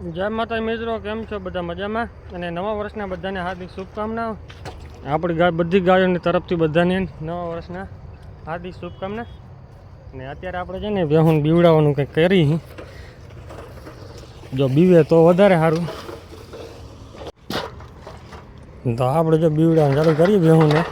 જય માતા મિત્રો, કેમ છો? બધા મજામાં? અને નવા વર્ષના બધાને હાર્દિક શુભકામનાઓ. આપણી ગાય, બધી ગાયોની તરફથી બધાને નવા વર્ષના હાર્દિક શુભકામના. અને અત્યારે આપણે છે ને બેહુન બીવડાવવાનું કંઈક કરી. જો બીવે તો વધારે સારું. તો આપણે જો બીવડાવવાનું ચાલુ કરીએ બેહુને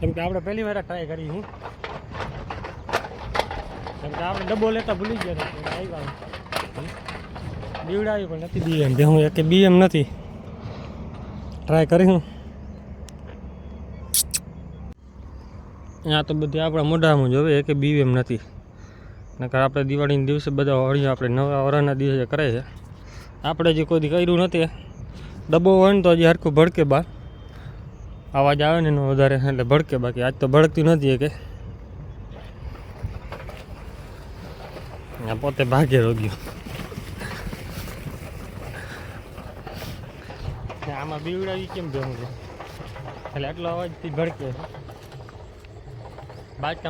કેમ કે આપણે પહેલી વાર ટ્રાય કરી હું. કેમ કે આપણે ડબ્બો લેતા ભૂલી ગયા આવી આવ્યા બીવડાવી પણ નથી બે હું એક બીએમ નથી. ટ્રાય કરી હું. અહીંયા તો બધી આપણા મોઢામાં જોવે એક બીએમ નથી. નકર આપણે દિવાળીના દિવસે બધા હોળી આપણે નવા વરાના દિવસે કરે છે. આપણે જે કોઈ કર્યું નથી. ડબ્બો હોય ને તો હજી હરખું ભડકે બહાર અવાજ આવે ને એનો વધારે, એટલે ભડકે બાકી. આજ તો ભડકતી નથી કે પોતે ભાગે રોગ્યો. આમાં બીવડાવી કેમ જવું છે? એટલે આટલો અવાજથી ભડકે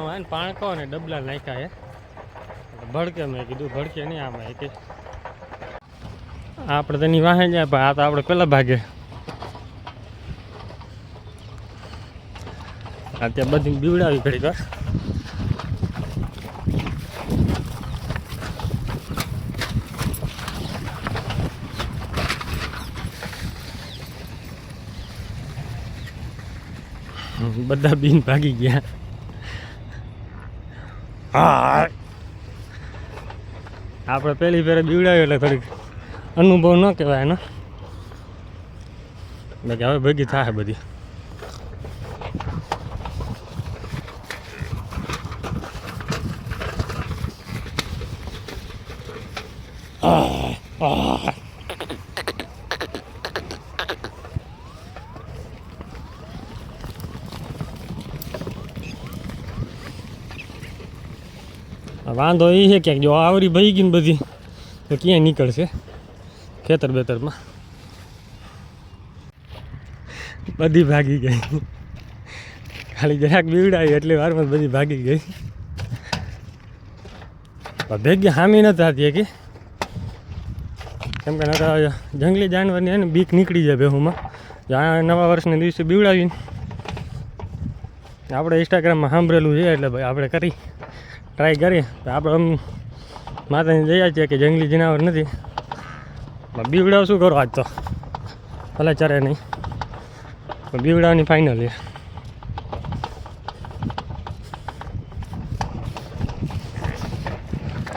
આવે ને પાણકો ને ડબલા નાખ્યા એ ભડકે મેં કીધું, ભડકે નહીં આમાં એક આપણે તેની વાહે જાય, પણ આ તો આપણે પેલા ભાગે. આ ત્યાં બધી બીવડાવી ઘડી કર બધા બીન ભાગી ગયા. હા. આપણે પહેલી ફેરે બીવડાવ્યો એટલે થોડીક અનુભવ ન કહેવાય એનો બાકી હવે ભેગી થાય બધી. Ah, આહ. વાંધો એ છે ક્યાંક જો આવરી ભાઈ ગઈ ને બધી, તો ક્યાંય નીકળશે ખેતર બેતરમાં. બધી ભાગી ગઈ. ખાલી જરાક બીવડાવી એટલે વારમાં બધી ભાગી ગઈ. ભેગી હામી નથી હતી કે કેમ કે નતા જંગલી જાનવરની એને બીક નીકળી જાય બેહુમાં જ્યાં નવા વર્ષના દિવસે બીવડાવીને. આપણે ઇન્સ્ટાગ્રામમાં સાંભળેલું છે એટલે ભાઈ આપણે કરી. ટ્રાય કરીએ તો આપણે આમ માતાને જઈએ છીએ કે જંગલી જનાવર નથી. બીવડાવ શું કરો આજ તો? ભલે ચારે નહીં. બીવડાવની ફાઇનલ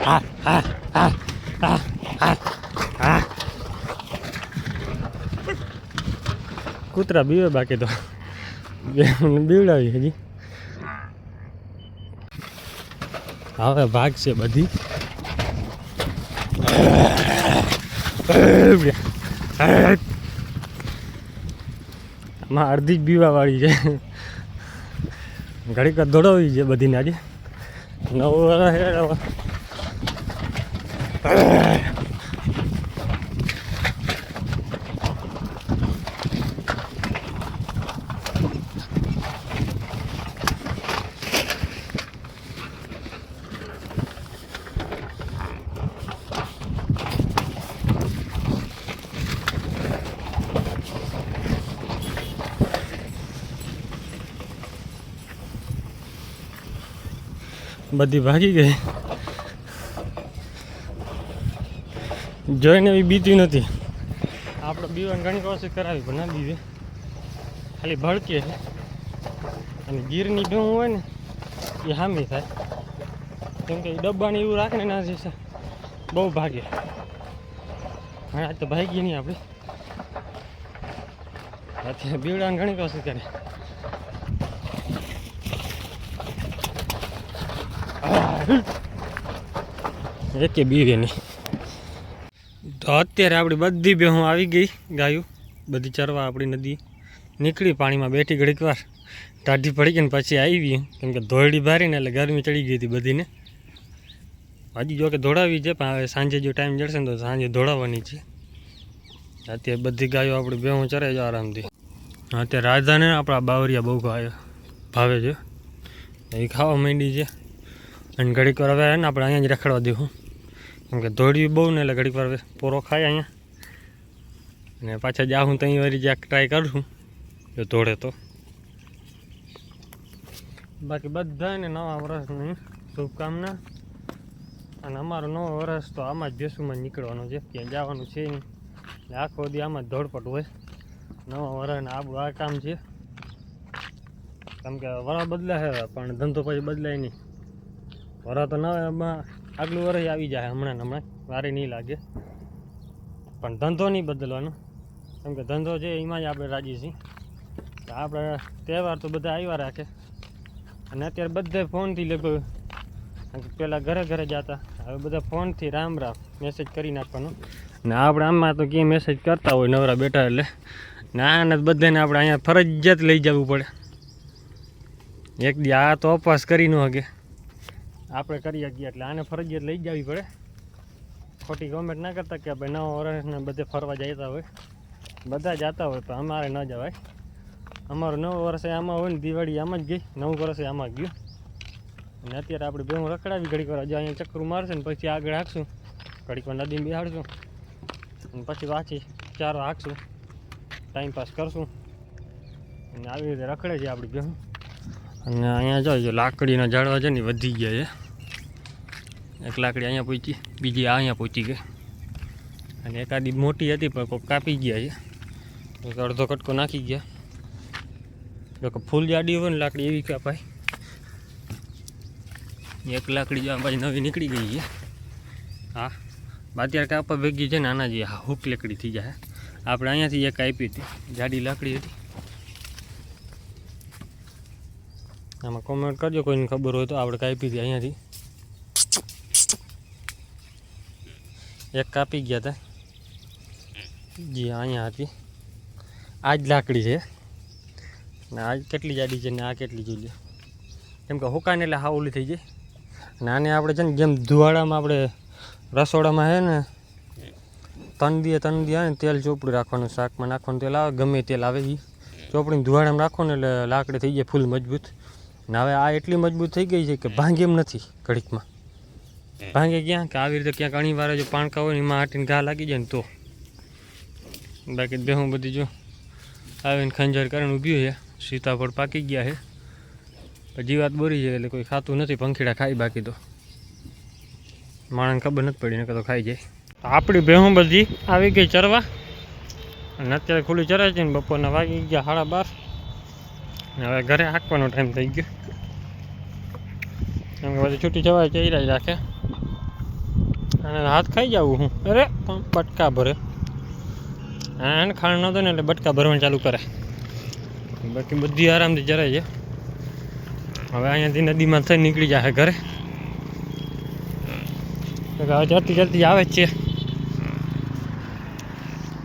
હા હા હા કૂતરા બીવે બાકી તો. બીવડાવી હજી. હવે ભાગ છે બધી. આમાં અડધી જ બીવાવાળી છે. ઘડીક દોડાવી છે બધીને આજે. નવ બધી ભાગી ગઈ. જોઈને એવી બીતી નથી. આપણે બીવાની ઘણી કોશિશ કરાવી, પણ ના બીવે. ખાલી ભડકે અને ગીરની ભેવું હોય ને, એ હામી થાય. કેમ કે ડબ્બાને એવું રાખે ને ના જશે બહુ ભાગે. હા આજ તો ભાગી નહીં આપણે. અત્યારે બીવડાને ઘણી કોશિશ કરી. એકે બીવે નહીં તો અત્યારે આપણી બધી બેહું આવી ગઈ ગાયું. બધી ચરવા આપણી નદી. નીકળી પાણીમાં બેઠી ઘડીક વાર. ટાઢી પડી ગઈ ને પછી આવી કેમ કે ધોળી ભારીને એટલે ગરમી ચડી ગઈ હતી બધીને. હજી જો કે ધોળાવી છે, પણ હવે સાંજે જો ટાઈમ જડશે ને તો સાંજે ધોળાવવાની છે. અત્યારે બધી ગાયો આપણી બેહું ચરે છે આરામથી. અત્યારે રાધાને આપણા બાવરિયા બહુ ભાવે છે. એ ખાવા માંડી છે. અને ઘડીક વાર હવે ને આપણે અહીંયા જ રખડવા દેવું કેમ કે દોડ્યું બહુ ને એટલે ઘડીક વાર પોરો ખાય અહીંયા. અને પાછા જાઉં તો અહીં વળી જ્યાં ટ્રાય કરું જો ધોળે તો. બાકી બધાને નવા વર્ષની શુભકામના. અને અમારો નવો વર્ષ તો આમાં જ બેસુમાં નીકળવાનો છે, ક્યાંય જવાનું છે નહીં. આખો દી આમાં જ દોડપટ હોય. નવા વર્ષને આપણું આ કામ છે. કેમ કે વરસ બદલાય હવે પણ ધંધો પછી બદલાય નહીં. વરસ તો નવા આગલું વરસ આવી જાય હમણાં ને હમણાં. વારી નહીં લાગે. પણ ધંધો નહીં બદલવાનો. કેમ કે ધંધો છે, એમાં જ આપણે રાજી છીએ. આપણે તહેવાર તો બધા આવ્યા રાખે. અને અત્યારે બધે ફોનથી લગભગ પહેલાં ઘરે ઘરે જતા. હવે બધા ફોનથી રામ રામ મેસેજ કરી નાખવાનો. ને આપણે આમાં તો ક્યાંય મેસેજ કરતા હોય નવરા બેઠા એટલે. ના ને બધાને આપણે અહીંયા ફરજિયાત લઈ જવું પડે. એક દી આ તો અપવાસ કરી ન હગે આપણે કરી શકીએ એટલે આને ફરજિયાત લઈ જવી પડે. ખોટી ગવર્મેન્ટ ના કરતા કે ભાઈ નવા વર્ષને બધે ફરવા જતા હોય. બધા જતા હોય તો અમારે ન જવાય. અમારું નવું વર્ષે આમાં હોય ને દિવાળી આમાં જ ગઈ. નવું વર્ષે આમાં ગયું. અને અત્યારે આપણે બે રખડાવી, ઘડીક વાર હજુ અહીંયા ચક્કર મારશે ને પછી આગળ હાંકશું. ઘડીક વાર નદીમાં બિહાડશું. અને પછી પાછી ચારો હાંકશું ટાઈમ પાસ કરશું. અને આવી રીતે રખડે છે આપણી બેહું. અને અહીંયા જો લાકડીના ઝાડવા છે ને વધી ગયા છે. એક લાકડી અહીંયા પહોંચી બીજી અહીંયા પહોંચી ગઈ. અને એકાદી મોટી હતી, પણ કોઈ કાપી ગયા છે. એક અડધો કટકો નાખી ગયા. જો ફૂલ જાડી હોય ને લાકડી એવી કાપાય. એક લાકડી જો બાજુ નવી નીકળી ગઈ છે. હા અત્યારે કાપા ભેગી છે ને આના જે હુક લાકડી થઈ જાય. આપણે અહીંયાથી એક આપી હતી, જાડી લાકડી હતી. આમાં કોમેન્ટ કરજો, કોઈને ખબર હોય તો આપણે કાપી હતી અહીંયાથી. એક કાપી ગયા હતા જી, અહીંયા હતી. આ જ લાકડી છે. ને આ કેટલી જાડી છે ને આ કેટલી જોઈ લો કેમ કે હુકાને એટલે હાવ ઓલી થઈ જાય અને આને આપણે છે ને જેમ ધુવાડામાં આપણે રસોડામાં છે ને, તન દીએ તન દીએ ને તેલ ચોપડું રાખવાનું, શાકમાં નાખવાનું, તેલ આવે, ગમે તેલ આવે એ ચોપડીને ધુવાડામાં રાખો ને એટલે લાકડી થઈ જાય ફૂલ મજબૂત. ને હવે આ એટલી મજબૂત થઈ ગઈ છે કે ભાંગે એમ નથી ઘડીકમાં. ભાંગે ક્યાં કે આવી રીતે ક્યાંક અણી વાર જો પાણકા હોય ને એમાં હાટીને ઘા લાગી જાય ને તો. બાકી બેહું બધી જો. આવીને ખંજર કરીને ઊભી છે. સીતાફળ પાકી ગયા છે. જીવાત બોરી છે એટલે કોઈ ખાતું નથી પંખીડા ખાઈ બાકી તો. માણસને ખબર નથી પડી નકર તો ખાઈ જાય. આપણી ભેહું બધી આવી ગઈ ચરવા. અને અત્યારે ખુલ્લી ચરાય છે ને બપોરના વાગી ગયા સાડા બાર. હવે ઘરે હાંકવાનો ટાઈમ થઈ ગયો. કેમ કે પછી છૂટી જવાય કે ઈરાજ રાખે. અને હાથ ખાઈ જાઉં હું. અરે પણ બટકા ભરે. એને ખાણ નહોતો ને એટલે બટકા ભરવાનું ચાલુ કરે. બાકી બધી આરામથી જરાય છે. હવે અહીંયાથી નદીમાં થઈ નીકળી જાય ઘરે. હવે જલ્દી જલ્દી આવે જ છે.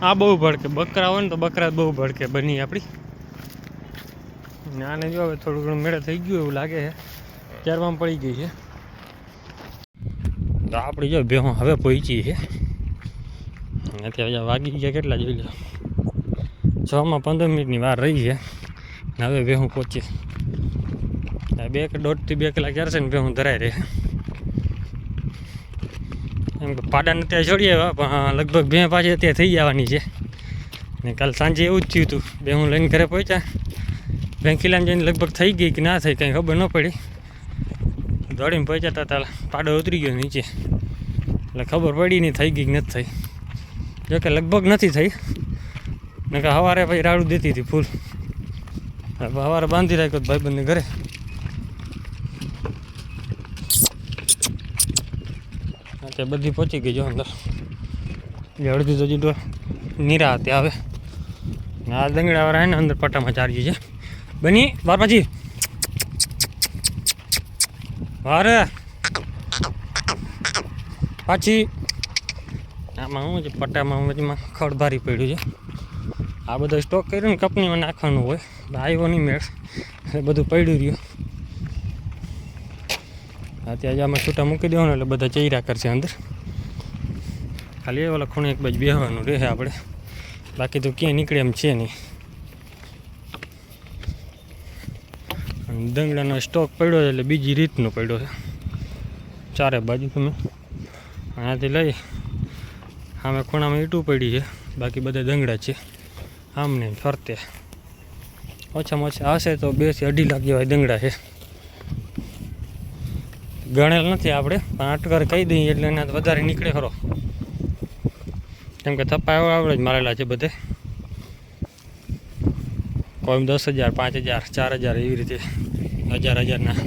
આ બહુ ભડકે. બકરા હોય ને તો બકરા બહુ ભડકે બની આપણી ને આને જો હવે થોડું ઘણું મેળે થઈ ગયું એવું લાગે છે. ચારમાં પડી ગઈ છે. તો આપણી જો ભેહું હવે પહોંચી છે. અત્યારે વાગી ગયા કેટલા જોઈ લો. છમાં પંદર મિનિટની વાર રહી છે. ને હવે ભેહું પહોંચી બે કે દોઢથી બે કલાક ચારશે ને ભેહું ધરાય રહે. એમ કે પાડાને ત્યાં છોડી આવ્યા, પણ લગભગ બે પાછી અત્યારે થઈ જવાની છે. ને કાલ સાંજે એવું જ થયું હતું બે હું લઈને ઘરે પહોંચ્યા. વેંકીલામ જઈને લગભગ થઈ ગઈ કે ના થઈ કંઈ ખબર ન પડી. દોડીને પહોંચ્યા હતા પાડો ઉતરી ગયો નીચે. એટલે ખબર પડી નહીં થઈ ગઈ કે નથી થઈ. જોકે લગભગ નથી થઈ. નકર સવારે પછી રાડું દેતી હતી ફૂલ. સવારે બાંધી રાખ્યો ભાઈ બંને ઘરે. તે બધી પહોંચી ગઈ જો અંદર. જે અડધી તો નીરા હતી આવે. ને આ દંગડાવાળા એને ને અંદર પટ્ટામાં ચાર્જી છે. બની બાર પછી. વારે. પાછી. આમાં હું છે પટ્ટામાં વચમાં ખડભારી પડ્યું છે. આ બધો સ્ટોક કર્યો ને કંપનીમાં નાખવાનું હોય. આવ્યો નહીં મેળ. એટલે બધું પડ્યું રહ્યું. અત્યારે આમાં છૂટા મૂકી દેવાનું એટલે બધા ચૈરા કરશે અંદર. ખાલી એ ઓલા ખૂણે એક બાજુ બેહવાનું રહે આપણે. બાકી તો ક્યાંય નીકળે એમ છે નહીં. દંગડાનો સ્ટોક પડ્યો છે એટલે બીજી રીતનો પડ્યો છે. ચારે બાજુ તમે અહીંયાથી લઈ સામે ખૂણામાં ઈટું પડી છે. બાકી બધા દંગડા છે. આમને ફરતે. ઓછામાં ઓછા હશે તો બે અઢી લાખ જેવા દંગડા છે. ગણેલ નથી આપણે, પણ અટકર કહી દઈએ એટલે એના વધારે નીકળે ખરો. કેમ કે થપ્પા આવડે જ મારેલા છે બધે. કોઈ દસ હજાર, પાંચ હજાર, ચાર હજાર એવી રીતે. હજાર હજારના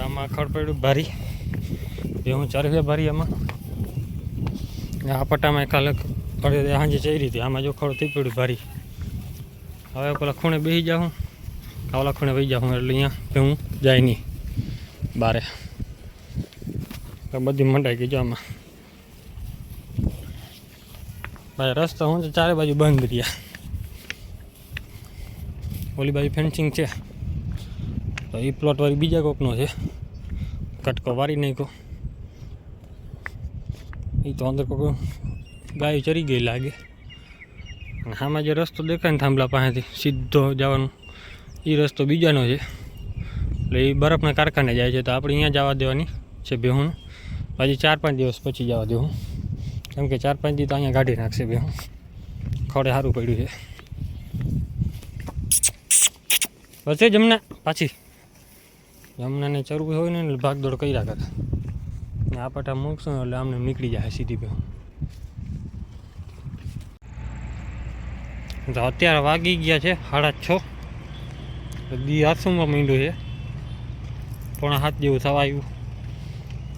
આમાં ખડ પડ્યું ભારી. બે હું ચાર ભારી આમાં. આ પટ્ટામાં કાલે સાંજે ચઈ રીતે. આમાં જો ખડ થઈ પડ્યું ભારી. હવે પેલા ખૂણે બેસી જાઉં. કાવલા ખૂણે વહી જાઉં એટલે અહીંયા કે હું જાય નહીં. બારે. બધી મંડાઈ ગઈ જો આમાં. ભાઈ રસ્તો હું ચારે બાજુ બંધ રહ્યા. ઓલી બાજુ ફેન્સિંગ છે. તો એ પ્લોટ વાળી બીજા કોકનો છે. કટકો વારી નાખ્યો. એ તો અંદર કોક ગાય ચરી ગઈ લાગે. અને આમાં જે રસ્તો દેખાય ને થાંભલા પાસેથી, સીધો જવાનો. એ રસ્તો બીજાનો છે. એટલે એ બરફના કારખાને જાય છે. તો આપણે અહીંયા જવા દેવાની છે બેહું પછી ચાર પાંચ દિવસ પછી જવા દેવું. કેમ કે ચાર પાંચ દિવસ તો અહીંયા કાઢી નાખશે બેહું ખડે સારું પડ્યું છે. વચ્ચે જમના, પાછી. જમનાને ચરવું હોય ને ભાગદોડ કર્યા કરતા ને આ પટા મૂકશું એટલે આમને નીકળી જાય સીધી બેહું તો અત્યારે વાગી ગયા છે સાડા છ. દી આસુમાં માંડ્યું છે. પોણા હાથ જેવું થવા આવ્યું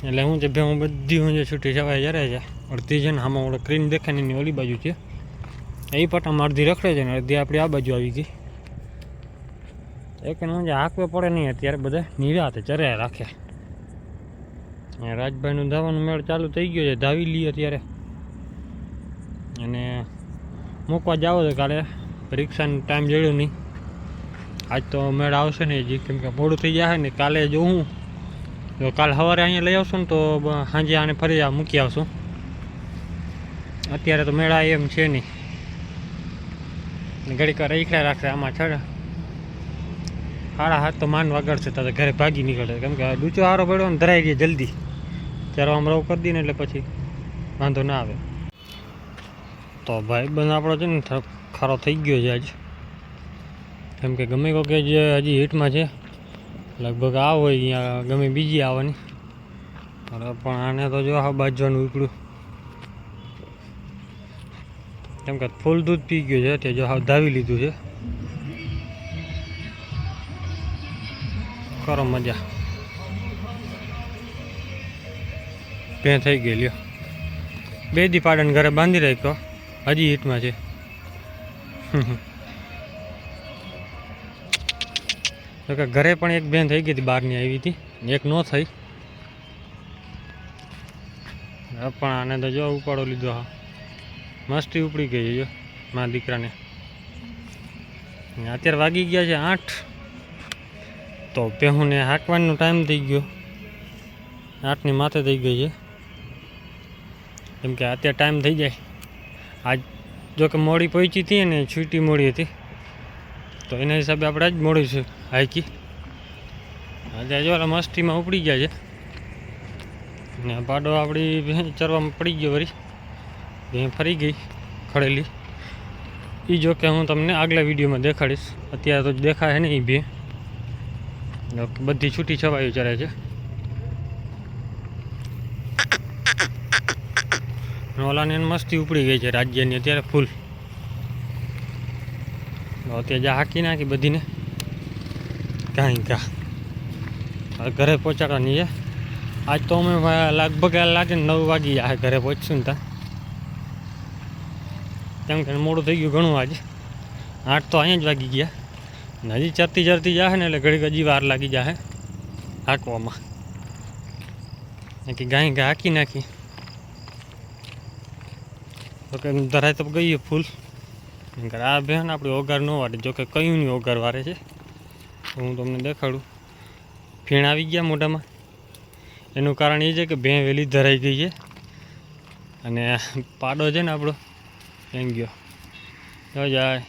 એટલે હું છે ભેહું બધી હું જે છૂટી સવાય જરે છે, અડધી છે ને આમાં ઓળખ ક્રીન દેખાય ને એની ઓલી બાજુ છે. એ પટામાં અડધી રખડે છે ને અડધી આપણી આ બાજુ આવી ગઈ. એક હું જે હાંકવે પડે નહીં અત્યારે બધા નિરાતે ચર્યા રાખે. રાજભાઈનું ધાવાનું મેળ ચાલુ થઈ ગયો છે, ધાવી લઈએ અત્યારે. અને મૂકવા જાવ તો કાલે, રિક્ષાનો ટાઈમ જોયો નહીં. આજ તો મેળ આવશે ને હજી, કેમ કે મોડું થઈ જાય ને કાલે જોઉં તો કાલ સવારે અહીંયા લઈ આવશું ને તો સાંજે આને ફરી મૂકી આવશું. અત્યારે તો મેળા એમ છે નહીં. ઘડીક વાર રાખશે આમાં છડ સાડા હાથ તો માન છે તો ઘરે ભાગી નીકળે. કેમ કે ડૂચો હારો પડ્યો ને ધરાઈ ગયો જલ્દી. ત્યારે આમ રવ કરી દઈને એટલે પછી વાંધો ના આવે. તો ભાઈ બંધ આપણો છે ને ખારો થઈ ગયો છે આજ. કેમ કે ગમે કોકે જે હજી હીટમાં છે, લગભગ આ હોય અહીંયા, ગમે બીજી આવવાની. પણ આને તો જો આ બાજવાનું ઉકળ્યું. કેમ કે ફૂલ દૂધ પી ગયું છે, તે જો હાવ ધાવી લીધું છે. કરો મજા. પે થઈ ગઈ બે દી પાડન ઘરે બાંધી રાખ્યો. હજી હીટમાં છે. તો કે ઘરે પણ એક બેન થઈ ગઈ હતી, બહારની આવી હતી. એક ન થઈ. પણ આને તો જો ઉપાડો લીધો હા. મસ્તી ઉપડી ગઈ જો મારા દીકરાને. અત્યારે વાગી ગયા છે આઠ. તો પહેુંને હાંકવાનો ટાઈમ થઈ ગયો. આઠની માથે થઈ ગઈ છે. કેમ કે અત્યારે ટાઈમ થઈ જાય. આજ જો કે મોડી પહોંચી હતી ને છૂટી મોડી હતી. તો એના હિસાબે આપણે આજ મોડી છે હાઈકી આજે જો મસ્તીમાં ઉપડી ગયા છે. ને પાડો આપણી ચરવામાં પડી ગયો વળી. ભેં ફરી ગઈ ખડેલી. એ જો કે હું તમને આગલા વિડીયોમાં દેખાડીશ. અત્યારે તો દેખાય ને એ ભેં બધી છૂટી છવાયું ચરે છે. ઓલાની મસ્તી ઉપડી ગઈ છે રાજ્યની, અત્યારે ફૂલ અત્યારે જા હાકી નાખી બધીને. કાંઈ કા. ઘરે પહોંચાડવાની છે. આજ તો અમે લગભગ લાગે નવ વાગી જાય ઘરે પહોંચશું ને ત્યાં કેમ કે મોડું થઈ ગયું ઘણું આજે. આઠ તો અહીંયા જ વાગી ગયા. હજી ચરતી ચરતી જાય ને એટલે ઘડીક હજી વાર લાગી જાય હાંકવામાં. કે ગાય ગા હાંકી નાખી. જોકે ધરાય તો ગઈએ ફૂલ. આ બહેન આપણે ઓગાર ન વાડે જોકે કયું નહીં ઓગાર વારે છે? હું તમને દેખાડું. ફીણ આવી ગયા મોઢામાં. એનું કારણ એ છે કે ભેં વહેલી ધરાઈ ગઈ છે. અને પાડો છે ને આપણો, એમ ગયો. જાય.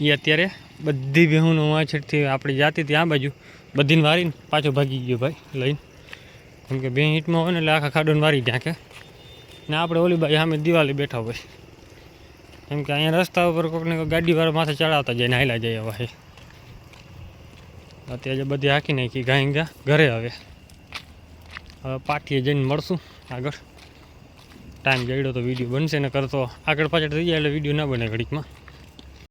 એ અત્યારે બધી બેહુનો વાંછડથી આપણી જાતી ત્યાં બાજુ. બધીને વારીને પાછો ભાગી ગયો ભાઈ, લઈને. કેમ કે બે હિટમાં હોય ને એટલે આખા ખાડોને વારી ઢાંકે. ને આપણે ઓલી બાજુ સામે દિવાળી બેઠા હોય. કેમ કે અહીંયા રસ્તા ઉપર કોઈકને કોઈ ગાડીવાળા માથે ચડાવતા જાય ને હાલ્યા જાય ભાઈ અત્યારે બધી હાકી નાખી, ગાય ગયા ઘરે હવે હવે પાઠીએ જઈને મળશું આગળ. ટાઈમ જડ્યો તો વીડિયો બનશે ને કરતો આગળ પાછળ થઈ જાય એટલે વીડિયો ના બને ઘડીકમાં.